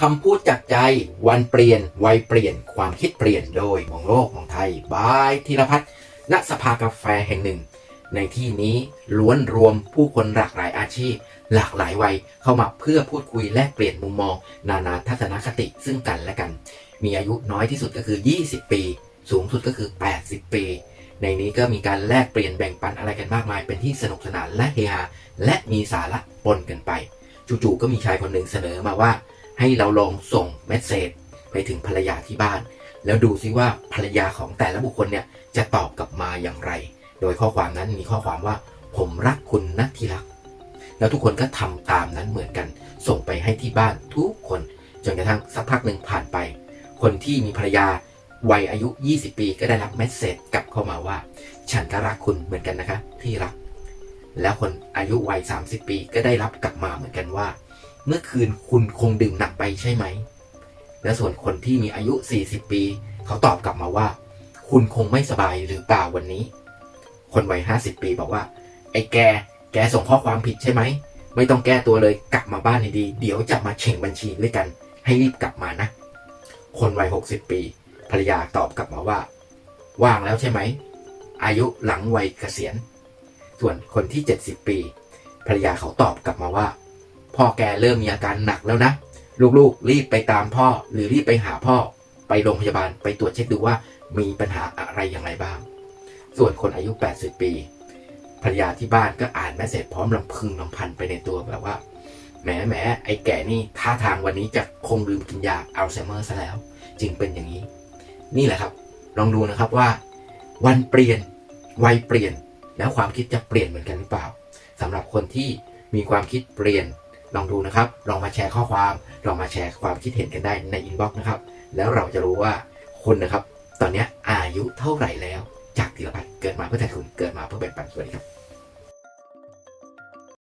คำพูดจากใจวันเปลี่ยนวัยเปลี่ยนความคิดเปลี่ยนโดยมองโลกมองไทยบายธีรพัฒน์ณสภากาแฟแห่งหนึ่ง ในที่นี้ล้วนรวมผู้คนหลากหลายอาชีพ หลากหลายวัยเข้ามาเพื่อพูดคุยแลกเปลี่ยนมุมมอง นานาทัศนคติซึ่งกันและกัน มีอายุน้อยที่สุดก็คือ 20 ปี สูงสุดก็คือ 80 ปี ในนี้ก็มีการแลกเปลี่ยนแบ่งปันอะไรกันมากมาย เป็นที่สนุกสนานและเฮฮาและมีสาระปนกันไป จู่ๆก็มีชายคนหนึ่งเสนอมาว่า ให้เราลองส่งเมสเซจไปถึงภรรยาที่บ้าน แล้วดูซิว่าภรรยาของแต่ละบุคคลเนี่ยจะตอบกลับมาอย่างไร โดยข้อความนั้นมีข้อความว่าผมรักคุณนะที่รัก แล้วทุกคนก็ทำตามนั้นเหมือนกัน ส่งไปให้ที่บ้านทุกคนจนกระทั่งสักพักหนึ่งผ่านไป คนที่มีภรรยาวัยอายุ 20 ปีก็ได้รับเมสเซจกลับเข้ามาว่า ฉันก็รักคุณเหมือนกันนะคะ ที่รัก แล้วคนอายุวัย 30 ปีก็ได้รับกลับมาเหมือนกันว่า เมื่อคืนคุณคงดื่มหนักไปใช่ไหม และส่วนคนที่มีอายุ 40 ปี เขาตอบกลับมาว่า คุณคงไม่สบายหรือเปล่าวันนี้ คนวัย 50 ปีบอกว่า ไอ้แก แกส่งข้อความผิดใช่ไหม ไม่ต้องแก้ตัวเลย กลับมาบ้านดี เดี๋ยวจะมาเช่งบัญชีด้วยกัน ให้รีบกลับมานะ คนวัย 60 ปี ภรรยาตอบกลับมาว่า ว่างแล้วใช่ไหม อายุหลังวัยเกษียณ ส่วนคนที่ 70 ปี ภรรยาเขาตอบกลับมาว่า พ่อแกเริ่มมีอาการหนักแล้วนะ ลูกๆ รีบไปตามพ่อหรือรีบไปหาพ่อไปโรงพยาบาลไปตรวจเช็คดูว่ามีปัญหาอะไรอย่างไรบ้าง ส่วนคนอายุ 80 ปีภรรยาที่บ้านก็อ่านแมสเซจพร้อมลำพึงลำพันไปในตัวแบบว่าแหมแหมไอ้แก่นี่ท่าทางวันนี้จะคงลืมกินยาอัลไซเมอร์ซะแล้ว จึงเป็นอย่างนี้ นี่แหละครับ ลองดูนะครับว่า วันเปลี่ยนวัยเปลี่ยน แล้วความคิดจะเปลี่ยนเหมือนกันหรือเปล่าสำหรับคนที่มีความคิดเปลี่ยน ลองดูนะครับ ลองมาแชร์ข้อความ ลองมาแชร์ความคิดเห็นกันได้ในอินบ็อกซ์นะครับ แล้วเราจะรู้ว่าคุณนะครับ ตอนนี้อายุเท่าไหร่แล้ว จากธีรพัฒน์เกิดมาเพื่อแทนคุณ เกิดมาเพื่อแบ่งปันสวัสดีครับ